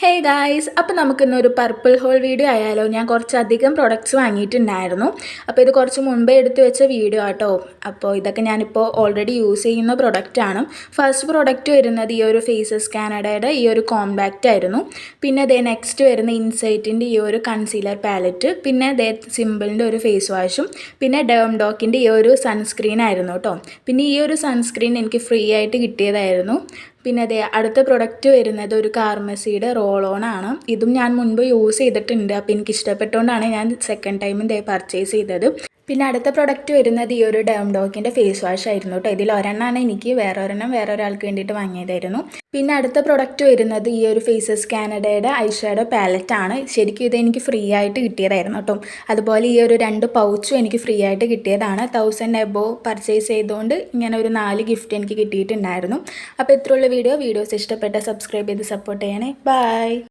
Hey guys അപ്പോൾ നമുക്കിന്നൊരു purple whole video ആയാലോ? ഞാൻ കുറച്ചധികം പ്രൊഡക്ട്സ് വാങ്ങിയിട്ടുണ്ടായിരുന്നു. അപ്പോൾ ഇത് കുറച്ച് മുൻപേ എടുത്തു വെച്ച വീഡിയോ ആട്ടോ. അപ്പോൾ ഇതൊക്കെ ഞാനിപ്പോൾ ഓൾറെഡി യൂസ് ചെയ്യുന്ന പ്രൊഡക്റ്റാണ് ഫസ്റ്റ് പ്രൊഡക്റ്റ് വരുന്നത് ഈ ഒരു ഫേസസ് കാനഡയുടെ ഈ ഒരു കോമ്പാക്റ്റ് ആയിരുന്നു. പിന്നെ ദേ നെക്സ്റ്റ് വരുന്ന ഇൻസൈറ്റിന്റെ ഈ ഒരു കൺസീലർ പാലറ്റ് പിന്നെ ദേ സിമ്പിളിന്റെ ഒരു ഫേസ് വാഷും പിന്നെ ഡേം ഡോക്കിന്റെ ഈ ഒരു സൺസ്ക്രീൻ ആയിരുന്നു കേട്ടോ പിന്നെ ഈ ഒരു സൺസ്ക്രീൻ എനിക്ക് ഫ്രീ ആയിട്ട് കിട്ടിയതായിരുന്നു. പിന്നെ അതെ അടുത്ത പ്രൊഡക്റ്റ് വരുന്നത് ഒരു കാർമസിയുടെ റോൾ ഓൺ ആണ്. ഇതും ഞാൻ മുൻപ് യൂസ് ചെയ്തിട്ടുണ്ട്. അപ്പോൾ എനിക്ക് ഇഷ്ടപ്പെട്ടുകൊണ്ടാണ് ഞാൻ സെക്കൻഡ് ടൈമും ഇതേ പർച്ചേസ് ചെയ്തത്. പിന്നെ അടുത്ത പ്രൊഡക്റ്റ് വരുന്നത് ഈ ഒരു ഡോക്കിന്റെ ഫേസ് വാഷ് ആയിരുന്നു കേട്ടോ ഇതിൽ ഒരെണ്ണമാണ് എനിക്ക് വേറെ ഒരെണ്ണം വേറെ ഒരാൾക്ക് വേണ്ടിയിട്ട് വാങ്ങിയതായിരുന്നു. പിന്നെ അടുത്ത പ്രൊഡക്റ്റ് വരുന്നത് ഈ ഒരു ഫേസസ് കാനഡയുടെ ഐഷാഡോ പാലറ്റ് ആണ്. ശരിക്കും ഇത് എനിക്ക് ഫ്രീ ആയിട്ട് കിട്ടിയതായിരുന്നു കേട്ടോ അതുപോലെ ഈ ഒരു രണ്ട് പൗച്ചും എനിക്ക് ഫ്രീ ആയിട്ട് കിട്ടിയതാണ്. തൗസൻഡ് എബോ പർച്ചേസ് ചെയ്തുകൊണ്ട് ഇങ്ങനെ ഒരു നാല് ഗിഫ്റ്റ് എനിക്ക് കിട്ടിയിട്ടുണ്ടായിരുന്നു. അപ്പോൾ ഇത്രയുള്ള വീഡിയോ വീഡിയോസ് ഇഷ്ടപ്പെട്ട സബ്സ്ക്രൈബ് ചെയ്ത് സപ്പോർട്ട് ചെയ്യണേ. ബൈ